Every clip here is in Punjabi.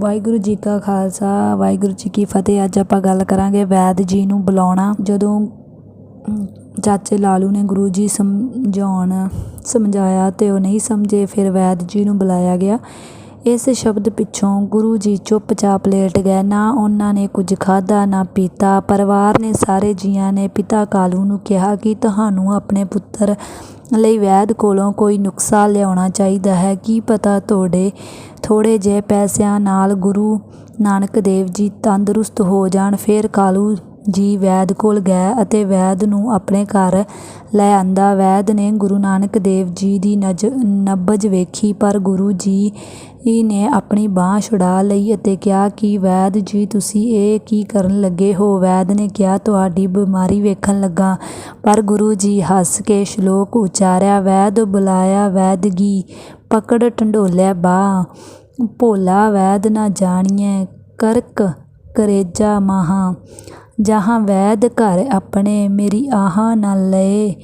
ਵਾਹਿਗੁਰੂ ਜੀ ਕਾ ਖਾਲਸਾ, ਵਾਹਿਗੁਰੂ ਜੀ ਕੀ ਫਤਿਹ। ਅੱਜ ਆਪਾਂ ਗੱਲ ਕਰਾਂਗੇ ਵੈਦ ਜੀ ਨੂੰ ਬੁਲਾਉਣਾ। ਜਦੋਂ ਚਾਚੇ ਲਾਲੂ ਨੇ ਗੁਰੂ ਜੀ ਸਮਝਾਉਣ, ਸਮਝਾਇਆ ਤੇ ਉਹ ਨਹੀਂ ਸਮਝੇ, ਫਿਰ ਵੈਦ ਜੀ ਨੂੰ ਬੁਲਾਇਆ ਗਿਆ। ਇਸ ਸ਼ਬਦ ਪਿੱਛੋਂ ਗੁਰੂ ਜੀ ਚੁੱਪਚਾਪ ਲੇਟ ਗਏ। ਨਾ ਉਹਨਾਂ ਨੇ ਕੁਝ ਖਾਧਾ, ਨਾ ਪੀਤਾ। ਪਰਿਵਾਰ ਨੇ ਸਾਰੇ ਜੀਆਂ ਨੇ ਪਿਤਾ ਕਾਲੂ ਨੂੰ ਕਿਹਾ ਕਿ ਤੁਹਾਨੂੰ ਆਪਣੇ ਪੁੱਤਰ ਲਈ ਵੈਦ ਕੋਲੋਂ ਕੋਈ ਨੁਕਸਾ ਲਿਆਉਣਾ ਚਾਹੀਦਾ ਹੈ। ਕੀ ਪਤਾ ਤੁਹਾਡੇ ਥੋੜੇ ਜਿਹੇ ਪੈਸਿਆਂ ਨਾਲ ਗੁਰੂ ਨਾਨਕ ਦੇਵ ਜੀ ਤੰਦਰੁਸਤ ਹੋ ਜਾਣ, ਫਿਰ ਕਾਲੂ ਜੀ ਵੈਦ ਕੋਲ ਗਏ ਅਤੇ ਵੈਦ ਨੂੰ ਆਪਣੇ ਘਰ ਲੈ ਆਂਦਾ। ਵੈਦ ਨੇ ਗੁਰੂ ਨਾਨਕ ਦੇਵ ਜੀ ਦੀ ਨਜ, ਨਬਜ ਵੇਖੀ, ਪਰ ਗੁਰੂ ਜੀ ਨੇ ਆਪਣੀ ਬਾਂਹ ਛੁਡਾ ਲਈ ਅਤੇ ਕਿਹਾ ਕਿ, ਵੈਦ ਜੀ, ਤੁਸੀਂ ਇਹ ਕੀ ਕਰਨ ਲੱਗੇ ਹੋ? ਵੈਦ ਨੇ ਕਿਹਾ, ਤੁਹਾਡੀ ਬਿਮਾਰੀ ਵੇਖਣ ਲੱਗਾ। ਪਰ ਗੁਰੂ ਜੀ ਹੱਸ ਕੇ ਸ਼ਲੋਕ ਉਚਾਰਿਆ, ਵੈਦ ਬੁਲਾਇਆ, ਵੈਦਗੀ, ਪਕੜ ਢੰਡੋਲਿਆ ਬਾਹ, ਭੋਲਾ ਵੈਦ ਨਾ ਜਾਣੀਐ, ਕਰਕ ਕਰੇਜਾ ਮਹਾ। ਜਹਾਂ ਵੈਦ ਘਰ ਆਪਣੇ ਮੇਰੀ ਆਹਾਂ ਨਾ ਲਏ।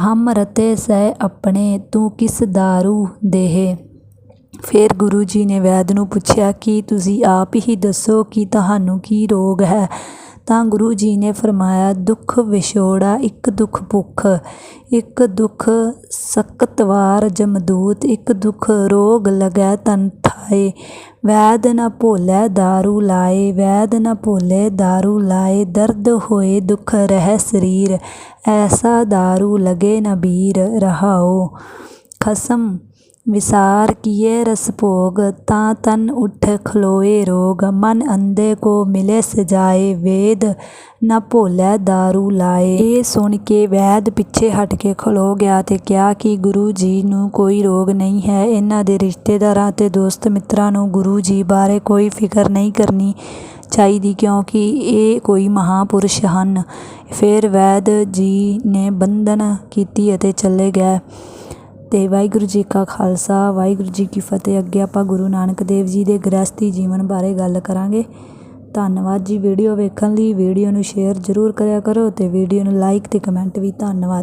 ਹਮ ਰਤੇ ਸਹਿ ਆਪਣੇ, ਤੂੰ ਕਿਸ ਦਾਰੂ ਦੇਹ? ਫਿਰ ਗੁਰੂ ਜੀ ਨੇ ਵੈਦ ਨੂੰ ਪੁੱਛਿਆ, ਕਿ ਤੁਸੀਂ ਆਪ ਹੀ ਦੱਸੋ ਕਿ ਤੁਹਾਨੂੰ ਕੀ ਰੋਗ ਹੈ? ਤਾਂ ਗੁਰੂ ਜੀ ਨੇ ਫਰਮਾਇਆ ਦੁੱਖ ਵਿਛੋੜਾ ਇੱਕ ਦੁੱਖ ਭੁੱਖ ਇੱਕ ਦੁੱਖ ਸਕਤਵਾਰ ਜਮਦੂਤ ਇੱਕ ਦੁੱਖ ਰੋਗ ਲਗੈ ਤਨ ਥਾਏ ਵੈਦ ਨ ਭੋਲੇ दारू ਲਾਏ ਵੈਦ ਨ ਭੋਲੇ दारू ਲਾਏ ਦਰਦ ਹੋਏ ਦੁੱਖ ਰਹਿ ਸਰੀਰ ਐਸਾ दारू ਲਗੇ ਨ ਬੀਰ ਰਹਾਓ ਖਸਮ ਵਿਸਾਰ ਕੀਏ ਰਸ ਭੋਗ, ਤਾਂ ਤਨ ਉਠ ਖਲੋਏ ਰੋਗ। ਮਨ ਅੰਧੇ ਕੋ ਮਿਲੇ ਸਜਾਏ ਵੇਦ ਨਾ ਭੋਲੇ दारू ਲਾਏ। ਇਹ ਸੁਣ ਕੇ ਵੈਦ ਪਿੱਛੇ ਹਟ ਕੇ ਖਲੋ ਗਿਆ ਤੇ ਕਿਹਾ ਕਿ ਗੁਰੂ ਜੀ ਨੂੰ ਕੋਈ ਰੋਗ ਨਹੀਂ ਹੈ। ਇਹਨਾਂ ਦੇ ਰਿਸ਼ਤੇਦਾਰਾਂ ਤੇ ਦੋਸਤ ਮਿੱਤਰਾਂ ਨੂੰ ਗੁਰੂ ਜੀ ਬਾਰੇ ਕੋਈ ਫਿਕਰ ਨਹੀਂ ਕਰਨੀ ਚਾਹੀਦੀ, ਕਿਉਂਕਿ ਇਹ ਕੋਈ ਮਹਾਪੁਰਸ਼ ਹਨ। ਫਿਰ ਵੈਦ ਜੀ ਨੇ ਬੰਧਨ ਕੀਤੀ ਅਤੇ ਚਲੇ ਗਏ। ਅਤੇ ਵਾਹਿਗੁਰੂ ਜੀ ਕਾ ਖਾਲਸਾ, ਵਾਹਿਗੁਰੂ ਜੀ ਕੀ ਫਤਿਹ। ਅੱਗੇ ਆਪਾਂ ਗੁਰੂ ਨਾਨਕ ਦੇਵ ਜੀ ਦੇ ਗ੍ਰਹਿਸਥੀ ਜੀਵਨ ਬਾਰੇ ਗੱਲ ਕਰਾਂਗੇ। ਧੰਨਵਾਦ ਜੀ ਵੀਡੀਓ ਵੇਖਣ ਲਈ। ਵੀਡੀਓ ਨੂੰ ਸ਼ੇਅਰ ਜ਼ਰੂਰ ਕਰਿਆ ਕਰੋ ਅਤੇ ਵੀਡੀਓ ਨੂੰ ਲਾਈਕ ਅਤੇ ਕਮੈਂਟ ਵੀ ਧੰਨਵਾਦ।